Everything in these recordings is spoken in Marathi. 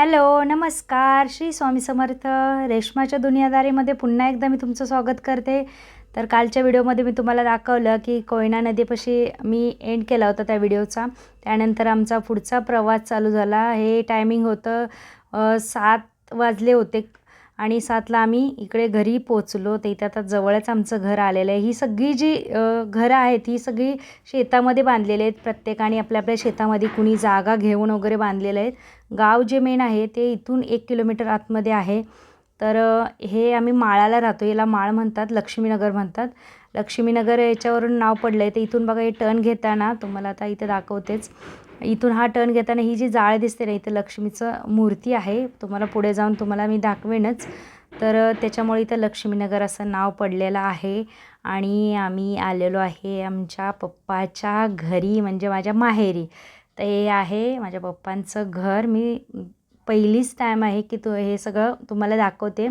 हॅलो नमस्कार. श्री स्वामी समर्थ. रेशमाच्या दुनियादारीमध्ये पुन्हा एकदा मी तुमचं स्वागत करते. तर कालच्या व्हिडिओमध्ये मी तुम्हाला दाखवलं की कोयना नदीपाशी मी एंड केला होता त्या व्हिडिओचा. त्यानंतर आमचा पुढचा प्रवास चालू झाला. हे टायमिंग होतं सात वाजले होते. आणि सातला आम्ही इकडे घरी पोचलो. ते इथं आता जवळच आमचं घर आलेलं आहे. ही सगळी जी घरं आहेत ही सगळी शेतामध्ये बांधलेली आहेत. प्रत्येकाने आपल्या आपल्या शेतामध्ये कुणी जागा घेऊन वगैरे बांधलेलं आहेत. गाव जे मेन आहे ते इथून एक किलोमीटर आतमध्ये आहे. तर हे आम्ही माळाला राहतो. याला माळ म्हणतात लक्ष्मीनगर म्हणतात. लक्ष्मीनगर याच्यावरून नाव पडलं आहे तर इथून बघा हे टर्न घेताना तुम्हाला आता इथे दाखवतेच. इथून हा टर्न घेताना ही जी जाळ दिसते ना इथं लक्ष्मीचं मूर्ती आहे. तुम्हाला पुढे जाऊन तुम्हाला मी दाखवेनच. तर त्याच्यामुळे इथं लक्ष्मीनगर असं नाव पडलेलं आहे. आणि आम्ही आलेलो आहे आमच्या पप्पाच्या घरी म्हणजे माझ्या माहेरी. तर हे आहे माझ्या पप्पांचं घर. मी पहिलीच टाईम आहे की तो हे सगळं तुम्हाला दाखवते.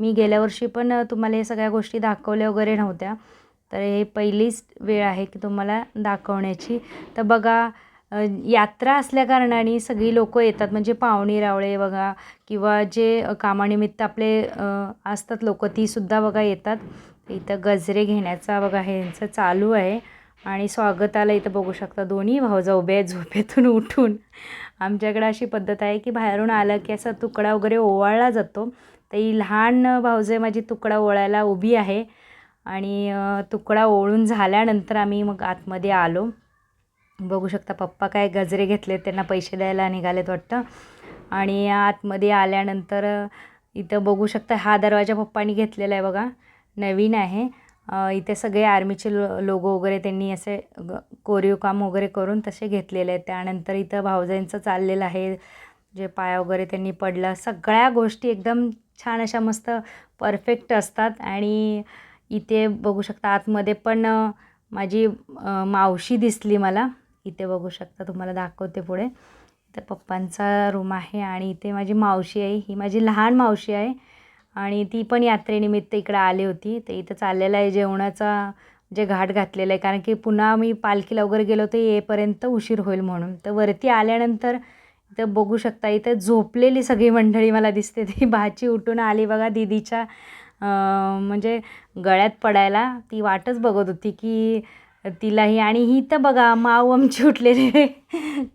मी गेल्या वर्षी पण तुम्हाला हे सगळ्या गोष्टी दाखवल्या वगैरे नव्हत्या. तर हे पहिलीच वेळ आहे की तुम्हाला दाखवण्याची. तर बघा यात्रा असल्याकारणाने सगळी लोकं येतात. म्हणजे पाहुणी रावळे बघा किंवा जे कामानिमित्त आपले असतात लोकं तीसुद्धा बघा येतात. इथं गजरे घेण्याचा बघा हे यांचं चालू आहे. आणि स्वागताला इथं बघू शकता दोन्ही भाऊजा उभे आहेत झोपेतून उठून. आमच्याकडे अशी पद्धत आहे की बाहेरून आलं की असा तुकडा वगैरे ओवाळला जातो. तर ही लहान भाऊजे माझी तुकडा ओळायला उभी आहे. आणि तुकडा ओळून झाल्यानंतर आम्ही मग आतमध्ये आलो. बघू शकता पप्पा काय गजरे घेतले त्यांना पैसे द्यायला निघालेत वाटतं. आणि आतमध्ये आल्यानंतर इथं बघू शकता हा दरवाजा पप्पानी घेतलेला आहे बघा. नवीन आहे. इथे सगळे आर्मीचे लो लोगो वगैरे त्यांनी असे ग कोरीव काम वगैरे करून तसे घेतलेले आहेत. त्यानंतर इथं भावजाईंचं चाललेलं आहे. जे पाया वगैरे त्यांनी पडलं. सगळ्या गोष्टी एकदम छान अशा मस्त परफेक्ट असतात. आणि इथे बघू शकता आतमध्ये पण माझी मावशी दिसली मला. इथे बघू शकता तुम्हाला दाखवते पुढे. तर पप्पांचा रूम आहे आणि इथे माझी मावशी आहे. ही माझी लहान मावशी आहे. आणि ती पण यात्रेनिमित्त इकडं आली होती. तर इथं चाललेला आहे जेवणाचा जे घाट घातलेला आहे. कारण की पुन्हा मी पालखीला वगैरे गेलो तर येईपर्यंत उशीर होईल म्हणून. तर वरती आल्यानंतर तर बघू शकता इथं झोपलेली सगळी मंडळी मला दिसते. ती भाची उठून आली बघा दीदीच्या. म्हणजे गळ्यात पडायला ती वाटच बघत होती की तिलाही. आणि ही तर बघा माऊ आमची उठलेली आहे.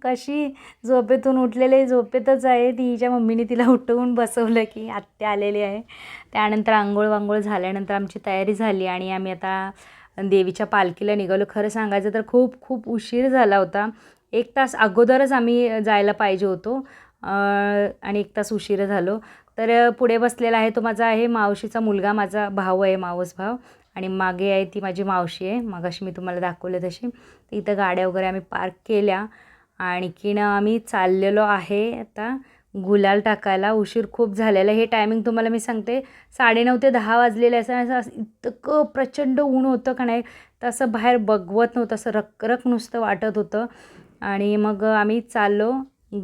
कशी झोपेतून उठलेले झोपेतच आहे. ती हिच्या मम्मीने तिला उठवून बसवलं की आत्या आलेली आहे. त्यानंतर आंघोळ वांघोळ झाल्यानंतर आमची तयारी झाली आणि आम्ही आता देवीच्या पालखीला निघालो. खरं सांगायचं तर खूप खूप उशीर झाला होता. एक तास अगोदरच आम्ही जायला पाहिजे होतो. आणि एक तास उशीर झालो. तर पुढे बसलेला आहे तो माझा आहे मावशीचा मुलगा माझा भाऊ आहे मावस भाव आणि मागे आहे ती माझी मावशी आहे. मागाशी मी तुम्हाला दाखवले तशी तर इथं गाड्या वगैरे आम्ही पार्क केल्या. आणखीन आम्ही चाललेलो आहे आता गुलाल टाकायला. उशीर खूप झालेला आहे. हे टायमिंग तुम्हाला मी सांगते. साडेनऊ ते दहा वाजलेले असं असं असं इतकं प्रचंड ऊन होतं का नाही? तर असं बाहेर बघवत नव्हतं. असं रखरख नुसतं वाटत होतं. आणि मग आम्ही चाललो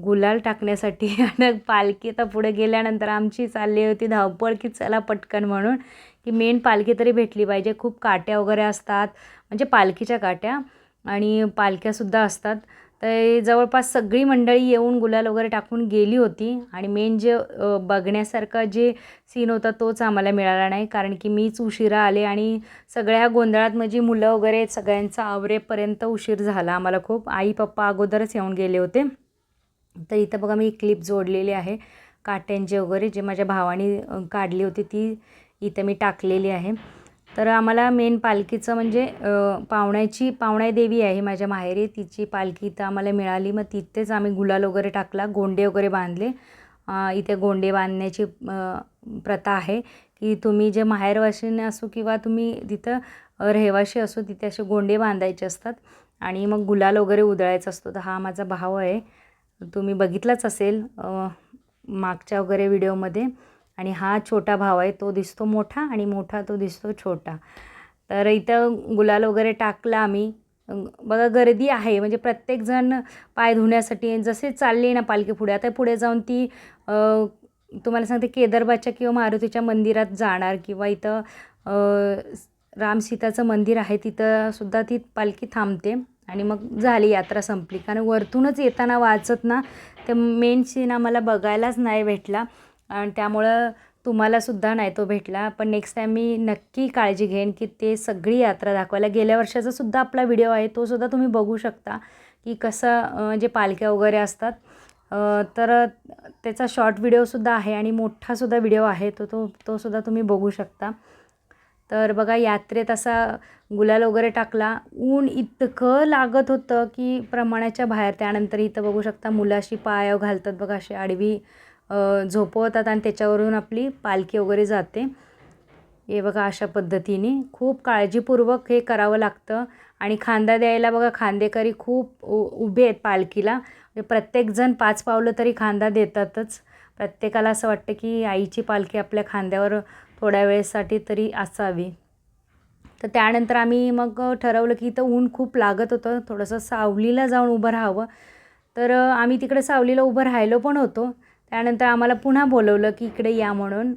गुलाल टाकण्यासाठी. आणि पालखी आता पुढे गेल्यानंतर आमची चालली होती धावपळ की चला पटकन म्हणून की मेन पालखी तरी भेटली पाहिजे. खूप काट्या वगैरे असतात म्हणजे पालखीच्या काट्या आणि पालख्यासुद्धा असतात. तर जवळपास सगळी मंडळी येऊन गुलाल वगैरे टाकून गेली होती. आणि मेन जे बघण्यासारखा जे सीन होता तोच आम्हाला मिळाला नाही. कारण की मीच उशिरा आले आणि सगळ्या गोंधळात माझी मुलं वगैरे सगळ्यांचा आवरेपर्यंत उशीर झाला आम्हाला खूप. आई पप्पा अगोदरच येऊन गेले होते. तर इथं बघा मी क्लिप जोडलेली आहे. काट्यांची वगैरे जे माझ्या भावाने काढली होती ती इथं मी टाकलेली आहे. तर आम्हाला मेन पालखीचं म्हणजे पाहुण्याची पावण्याची देवी आहे माझ्या माहेरी. तिची पालखी इथं आम्हाला मिळाली. मग तिथेच आम्ही गुलाल वगैरे टाकला गोंडे वगैरे बांधले. इथे गोंडे बांधण्याची प्रथा आहे की तुम्ही जे माहेरवासीन असो किंवा तुम्ही तिथं रहिवाशी असो तिथे असे गोंडे बांधायचे असतात. आणि मग गुलाल वगैरे उधळायचा असतो. तर हा माझा भाव आहे. तुम्ही बघितलाच असेल मागच्या वगैरे व्हिडिओमध्ये आणि हा छोटा भाव आहे तो दिसतो मोठा आणि मोठा तो दिसतो छोटा. तर इथं गुलाल वगैरे टाकला आम्ही. बघा गर्दी आहे. म्हणजे प्रत्येकजण पाय धुण्यासाठी जसे चालले ना पालखी पुढे आता पुढे जाऊन ती तुम्हाला सांगते केदारबाच्या किंवा मारुतीच्या मंदिरात जाणार किंवा इथं रामसीताचं राम सीताचं मंदिर आहे तिथं सुद्धा ती पालखी थांबते. आणि मग झाली यात्रा संपली. कारण वरतूनच येताना वाचत ना ते मेन सीन आम्हाला बघायलाच नाही भेटला. आणि त्यामुळं तुम्हालासुद्धा नाही तो भेटला. पण नेक्स्ट टाईम मी नक्की काळजी घेईन की ते सगळी यात्रा दाखवायला. गेल्या वर्षाचा सुद्धा आपला व्हिडिओ आहे तो सुद्धा तुम्ही बघू शकता. की कसं जे पालख्या वगैरे असतात तर त्याचा शॉर्ट व्हिडिओसुद्धा आहे आणि मोठासुद्धा व्हिडिओ आहे तो तो तोसुद्धा तुम्ही बघू शकता. तर बघा यात्रेत असा गुलाल वगैरे टाकला ऊन इतकं लागत होतं की प्रमाणाच्या बाहेर त्यानंतर इथं बघू शकता मुलाशी पायाव पाय घालतात बघा अशी आडवी झोपवतात आणि त्याच्यावरून आपली पालखी वगैरे जाते. हे बघा अशा पद्धतीने. खूप काळजीपूर्वक हे करावं लागतं. आणि खांदा द्यायला बघा खांदेकरी खूप उ उभे आहेत पालखीला. म्हणजे प्रत्येकजण पाच पावलं तरी खांदा देतातच. प्रत्येकाला असं वाटतं की आईची पालखी आपल्या खांद्यावर थोड्या वेळेसाठी तरी असावी. तर त्यानंतर आम्ही मग ठरवलं की इथं ऊन खूप लागत होतं. थोडंसं सावलीला जाऊन उभं राहावं. तर आम्ही तिकडे सावलीला उभं राहिलो पण होतो. त्यानंतर आम्हाला पुन्हा बोलवलं की इकडे या म्हणून.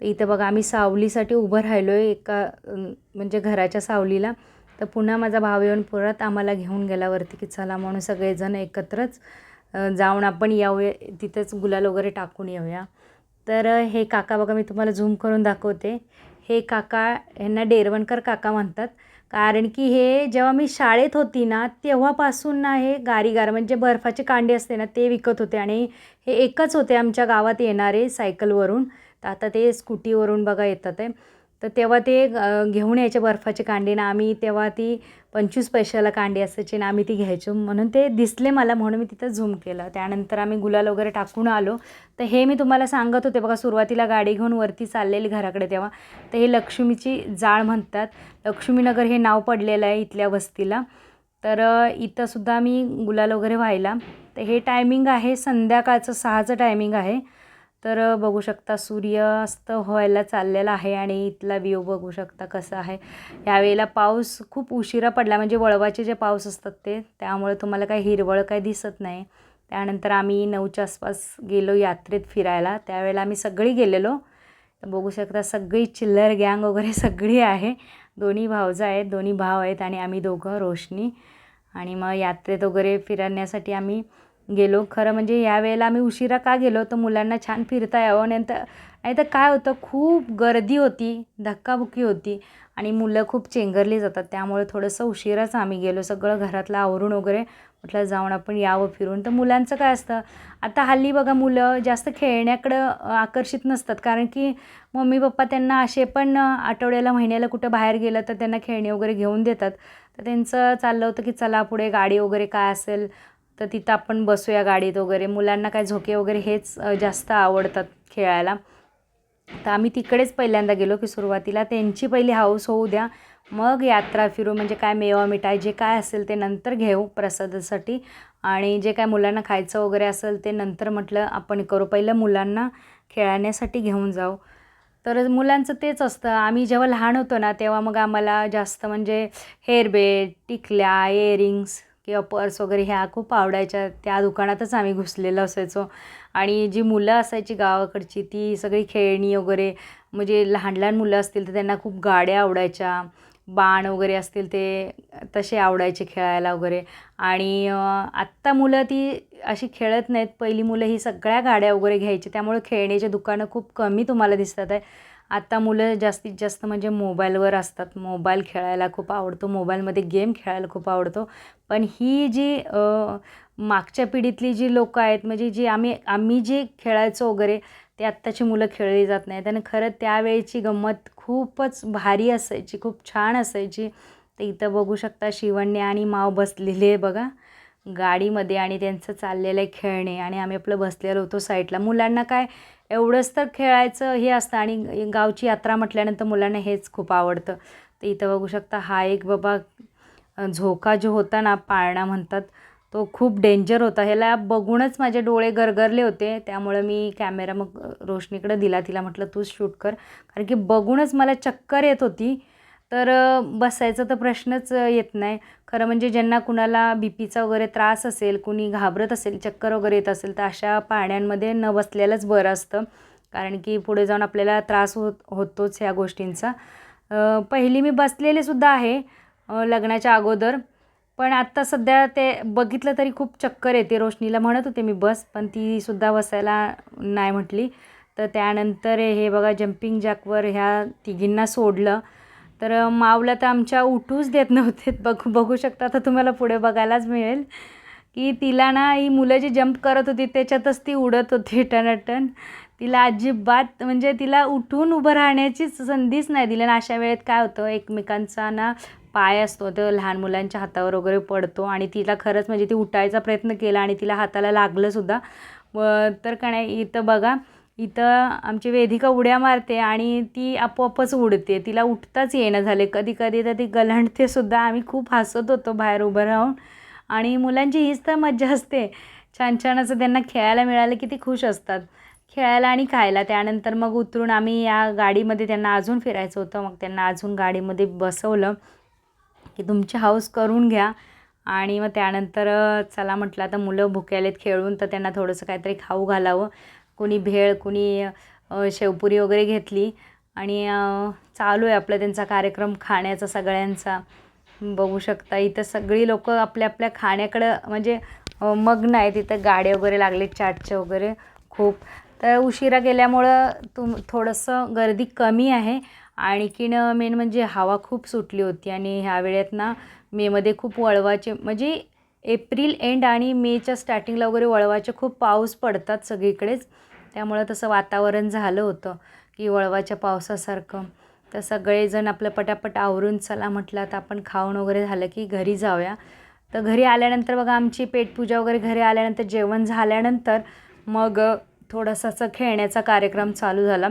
इथं बघा आम्ही सावलीसाठी उभं राहिलो आहे एका म्हणजे घराच्या सावलीला. तर पुन्हा माझा भाव येऊन परत आम्हाला घेऊन गेल्यावरती की चला म्हणून सगळेजण एकत्रच जाऊन आपण याऊया तिथंच गुलाल वगैरे टाकून येऊया. तर हे काका बघा मी तुम्हाला झूम करून दाखवते. हे काका यांना डेरवणकर काका म्हणतात. कारण की हे जेव्हा मी शाळेत होती ना तेव्हापासून ना हे गारीगार म्हणजे बर्फाचे कांडे असते ना ते विकत होते आणि हे एकच होते आमच्या गावात येणारे सायकलवरून. तर आता ते स्कूटीवरून बघा येतात आहे. तर तेव्हा ते घेऊन यायचे बर्फाचे कांडे ना आम्ही तेव्हा ती पंचवीस पैशाला कांडी असायची ना आम्ही ती घ्यायचो. म्हणून ते दिसले मला म्हणून मी तिथं झूम केलं. त्यानंतर आम्ही गुलाल वगैरे टाकून आलो. तर हे मी तुम्हाला सांगत होते बघा सुरुवातीला गाडी घेऊन वरती चाललेली घराकडे तेव्हा. तर हे लक्ष्मीची जाळ म्हणतात. लक्ष्मीनगर हे नाव पडलेलं आहे इथल्या वस्तीला. तर इथंसुद्धा मी गुलाल वगैरे व्हायला. तर हे टायमिंग आहे संध्याकाळचं सहाचं टायमिंग आहे. तर बघू शकता सूर्यास्त व्हायला चाललेला आहे आणि इथला व्ह्यू बघू शकता कसा आहे. यावेळेला पाऊस खूप उशिरा पडला म्हणजे वळवाचे जे पाऊस असतात ते त्यामुळे तुम्हाला काही हिरवळ काही दिसत नाही. त्यानंतर आम्ही नऊच्या आसपास गेलो यात्रेत फिरायला. त्यावेळेला आम्ही सगळी गेलेलो. तर बघू शकता सगळी चिल्लर गँग वगैरे सगळी आहे. दोन्ही भावजा आहेत दोन्ही भाव आहेत आणि आम्ही दोघं रोशनी. आणि मग यात्रेत वगैरे फिरण्यासाठी आम्ही गेलो. खरं म्हणजे यावेळेला आम्ही उशिरा का गेलो? तर मुलांना छान फिरता यावं. नंतर नाही तर काय होतं? खूप गर्दी होती. धक्काबुक्की होती. आणि मुलं खूप चेंगरली जातात. त्यामुळे थोडंसं उशिराच आम्ही गेलो. सगळं घरातलं आवरून वगैरे म्हटलं जाऊन आपण यावं फिरून. तर मुलांचं काय असतं? आता हल्ली बघा मुलं जास्त खेळण्याकडं आकर्षित नसतात. कारण की मम्मी पप्पा त्यांना असे पण आठवड्याला महिन्याला कुठं बाहेर गेलं तर त्यांना खेळणे वगैरे घेऊन देतात. तर त्यांचं चाललं होतं की चला पुढे गाडी वगैरे काय असेल तर तिथं आपण बसूया गाडीत वगैरे. मुलांना काय झोके वगैरे हेच जास्त आवडतात खेळायला. तर आम्ही तिकडेच पहिल्यांदा गेलो की सुरुवातीला. त्यांची पहिली हाऊस होऊ द्या. मग यात्रा फिरू म्हणजे काय मेवा मिठाई जे काय असेल ते नंतर घेऊ प्रसादासाठी. आणि जे काय मुलांना खायचं वगैरे असेल ते नंतर म्हटलं आपण करू. पहिलं मुलांना खेळण्यासाठी घेऊन जाऊ. तर मुलांचं तेच असतं. आम्ही जेव्हा लहान होतो ना तेव्हा मग आम्हाला जास्त म्हणजे हेअरबेट टिकल्या इयरिंग्स किंवा पर्स वगैरे ह्या खूप आवडायच्या. त्या दुकानातच आम्ही घुसलेलो असायचो. आणि जी मुलं असायची गावाकडची ती सगळी खेळणी वगैरे म्हणजे लहान लहान मुलं असतील तर त्यांना खूप गाड्या आवडायच्या. बाण वगैरे असतील ते तसे आवडायचे खेळायला वगैरे. आणि आत्ता मुलं ती अशी खेळत नाहीत. पहिली मुलं ही सगळ्या गाड्या वगैरे घ्यायची. त्यामुळे खेळण्याचे दुकानं खूप कमी तुम्हाला दिसतात आहे. आता मुलं जास्तीत जास्त म्हणजे मोबाईलवर असतात. मोबाईल खेळायला खूप आवडतो. मोबाईलमध्ये गेम खेळायला खूप आवडतो. पण ही जी मागच्या पिढीतली जी लोकं आहेत म्हणजे जी आम्ही आम्ही जे खेळायचो वगैरे ते आत्ताची मुलं खेळली जात नाहीत. आणि खरं त्यावेळेची गंमत खूपच भारी असायची. खूप छान असायची. तर इथं बघू शकता शिवण्य आणि माव बसलेले बघा. गाडीमध्ये आणि त्यांचं चाललेलं आहे खेळणे. आणि आम्ही आपलं बसलेलो होतो साईडला. मुलांना काय एवढंच तर खेळायचं हे असतं आणि गावची यात्रा म्हटल्यानंतर मुलांना हेच खूप आवडतं. तर इथं बघू शकता हा एक बाबा झोका जो होता ना पाळणा म्हणतात तो खूप डेंजर होता. ह्याला बघूनच माझे डोळे गरगरले होते. त्यामुळं मी कॅमेरा मग रोशनीकडे दिला. तिला म्हटलं तूच शूट कर. कारण की बघूनच मला चक्कर येत होती. तर बसायचा तर प्रश्नच येत नाही. खरं म्हणजे ज्यांना कुणाला बी पीचा वगैरे त्रास असेल कुणी घाबरत असेल चक्कर वगैरे येत असेल तर अशा पाण्यामध्ये न बसलेलंच बरं असतं. कारण की पुढे जाऊन आपल्याला त्रास होत होतोच ह्या गोष्टींचा. पहिली मी बसलेले सुद्धा आहे लग्नाच्या अगोदर. पण आत्ता सध्या ते बघितलं तरी खूप चक्कर येते. रोशनीला म्हणत होते मी बस. पण ती सुद्धा बसायला नाही म्हटली. तर त्यानंतर हे बघा जम्पिंग जॅकवर ह्या तिघींना सोडलं. तर मावला तर आमच्या उठूच देत नव्हते. बघू बघू शकता तर तुम्हाला पुढे बघायलाच मिळेल. की तिला ना ही मुलं जी जंप करत होती त्याच्यातच ती उडत होती टनाटन. तिला अजिबात म्हणजे तिला उठून उभं राहण्याचीच संधीच नाही दिली. आणि अशा वेळेत काय होतं एकमेकांचा ना पाय असतो तो लहान मुलांच्या हातावर वगैरे पडतो. आणि तिला खरंच म्हणजे ती उठायचा प्रयत्न केला आणि तिला हाताला लागलंसुद्धा व तर का नाही इथं बघा इथं आमची वेदिका उड्या मारते आणि ती आपोआपच उडते. तिला उठताच येणं झाले. कधी कधी तर ती गलंडते सुद्धा. आम्ही खूप हसत होतो बाहेर उभं राहून. आणि मुलांची हीच तर मज्जा असते. छान छान असं त्यांना खेळायला मिळालं की ते खुश असतात. खेळायला आणि खायला. त्यानंतर मग उतरून आम्ही या गाडीमध्ये त्यांना अजून फिरायचं होतं. मग त्यांना अजून गाडीमध्ये बसवलं की तुमची हाऊस करून घ्या. आणि मग त्यानंतर चला म्हटलं आता मुलं भुक्यालेत खेळून तर त्यांना थोडंसं काहीतरी खाऊ घालावं. कुणी भेळ कुणी शेवपुरी वगैरे घेतली. आणि चालू आहे आपला त्यांचा कार्यक्रम खाण्याचा सगळ्यांचा. बघू शकता इथं सगळी लोक आपल्या आपल्या खाण्याकडं म्हणजे मग्न आहेत. तिथं गाडे वगैरे लागले चाटचे वगैरे खूप. तर उशिरा गेल्यामुळं तुम थोडंसं गर्दी कमी आहे. आणखीन मेन म्हणजे हवा खूप सुटली होती. आणि ह्या वेळेत ना मेमध्ये खूप वळवाचे म्हणजे एप्रिल एंड आणि मेच्या स्टार्टिंगला वगैरे वळवाचे खूप पाऊस पडतात सगळीकडेच. त्यामुळं तसं वातावरण झालं होतं की वळवाच्या पावसासारखं. तर सगळेजण आपलं पटापट आवरून चला म्हटलं तर आपण खाऊन वगैरे झालं की घरी जाऊया. तर घरी आल्यानंतर बघा आमची पेटपूजा वगैरे घरी आल्यानंतर जेवण झाल्यानंतर मग थोडंसं असं खेळण्याचा कार्यक्रम चालू झाला.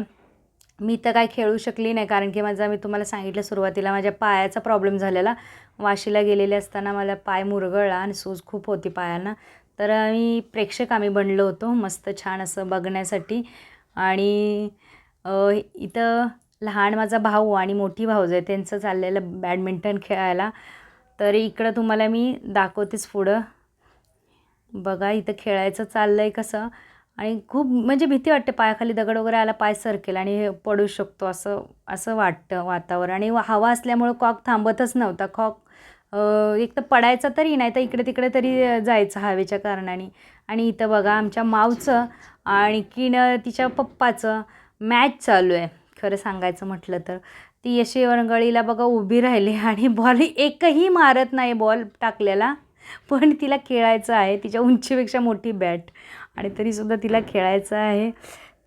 मी तर काय खेळू शकली नाही कारण की माझा मी तुम्हाला सांगितलं सुरुवातीला माझ्या पायाचा प्रॉब्लेम झालेला. वाशीला गेलेले असताना मला पाय मुरगळला आणि सूज खूप होती पायांना. तर मी प्रेक्षक आम्ही बनलो होतो मस्त छान असं बघण्यासाठी. आणि इथं लहान माझा भाऊ आणि मोठी भाऊज आहे त्यांचं चाललेलं बॅडमिंटन खेळायला. तर इकडं तुम्हाला मी दाखवतेच पुढं. बघा इथं खेळायचं चाललं आहे कसं? आणि खूप म्हणजे भीती वाटते पायाखाली दगड वगैरे आला पाय सरकेल आणि हे पडू शकतो असं असं वाटतं वातावरण. आणि हवा असल्यामुळं कॉक थांबतच नव्हता. कॉक एक तर पडायचा तरी नाही तर इकडे तिकडे तरी जायचं हवेच्या कारणाने. आणि इथं बघा आमच्या मावचं आणखीन तिच्या पप्पाचं मॅच चालू आहे. खरं सांगायचं म्हटलं तर. ती यशी वरंगळीला बघा उभी राहिली आणि बॉल एकही मारत नाही बॉल टाकलेला. पण तिला खेळायचं आहे. तिच्या उंचीपेक्षा मोठी बॅट. आणि तरीसुद्धा तिला खेळायचं आहे.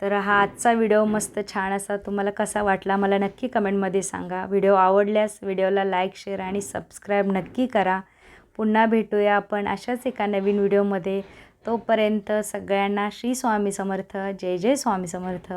तर हा आजचा व्हिडिओ मस्त छान असा तुम्हाला कसा वाटला मला नक्की कमेंटमध्ये सांगा. व्हिडिओ आवडल्यास व्हिडिओला लाईक शेअर आणि सबस्क्राईब नक्की करा. पुन्हा भेटूया आपण अशाच एका नवीन व्हिडिओमध्ये. तोपर्यंत सगळ्यांना श्री स्वामी समर्थ. जय जय स्वामी समर्थ.